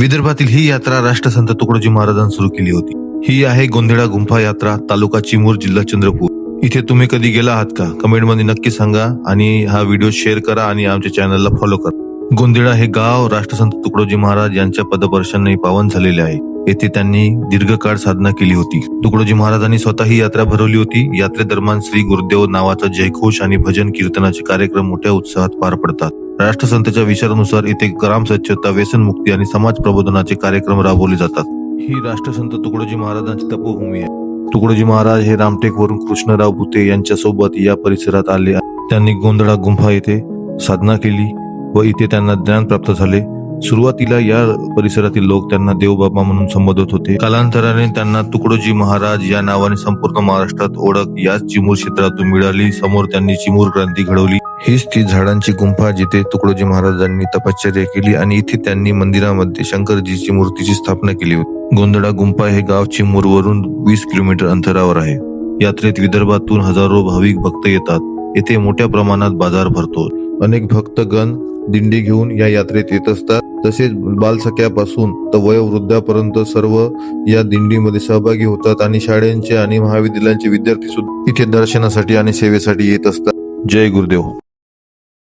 विदर्भातील ही यात्रा राष्ट्रसंत तुकडोजी महाराजांनी सुरू केली होती. ही आहे गोंधळा गुंफा यात्रा तालुका चिमूर जिल्हा चंद्रपूर. इथे तुम्ही कधी गेला आहात का? कमेंटमध्ये नक्की सांगा आणि हा व्हिडिओ शेअर करा आणि आमच्या चॅनलला फॉलो करा. गोंधळा हे गाव राष्ट्रसंत तुकडोजी महाराज यांच्या पदपर्शाने पावन झालेले आहे. येथे त्यांनी दीर्घकाळ साधना केली होती. तुकडोजी महाराजांनी स्वतः ही यात्रा भरवली होती. यात्रेदरम्यान श्री गुरुदेव नावाचा जयघोष आणि भजन कीर्तनाचे कार्यक्रम मोठ्या उत्साहात पार पडतात. राष्ट्रसंतांच्या विचारानुसार इथे ग्राम स्वच्छता व्यसनमुक्ती आणि समाज प्रबोधनाचे कार्यक्रम राबवले जातात. ही राष्ट्रसंत तुकडोजी महाराजांची तपोभूमी आहे. तुकडोजी महाराज हे रामटेकवरून कृष्णराव भुते यांच्या सोबत या परिसरात आले. त्यांनी गोंधळा गुंफा येथे साधना केली व इथे त्यांना ज्ञान प्राप्त झाले. सुरुवातीला या परिसरातील लोक त्यांना देवबाबा म्हणून संबोधत होते. कालांतराने त्यांना तुकडोजी महाराज या नावाने संपूर्ण महाराष्ट्रात ओळख याच चिमूर क्षेत्रातून मिळाली. समोर त्यांनी चिमूर क्रांती घडवली. हीच ती झाडांची गुंफा जिथे तुकडोजी महाराजांनी तपश्चर्या केली आणि इथे त्यांनी मंदिरामध्ये शंकरजीची मूर्तीची स्थापना केली होती. गोंधळा गुंफा हे गाव चिमूर वरून वीस किलोमीटर अंतरावर आहे. यात्रेत विदर्भातून हजारो भाविक भक्त येतात. येथे मोठ्या प्रमाणात बाजार भरतो. अनेक भक्तगण दिंडी घेऊन या यात्रेत येत असतात. तसेच बालसख्यापासून तर वयोवृद्धापर्यंत सर्व या दिंडीमध्ये सहभागी होतात आणि शाळेंचे आणि महाविद्यालयांचे विद्यार्थी सुद्धा इथे दर्शनासाठी आणि सेवेसाठी येत असतात. जय गुरुदेव.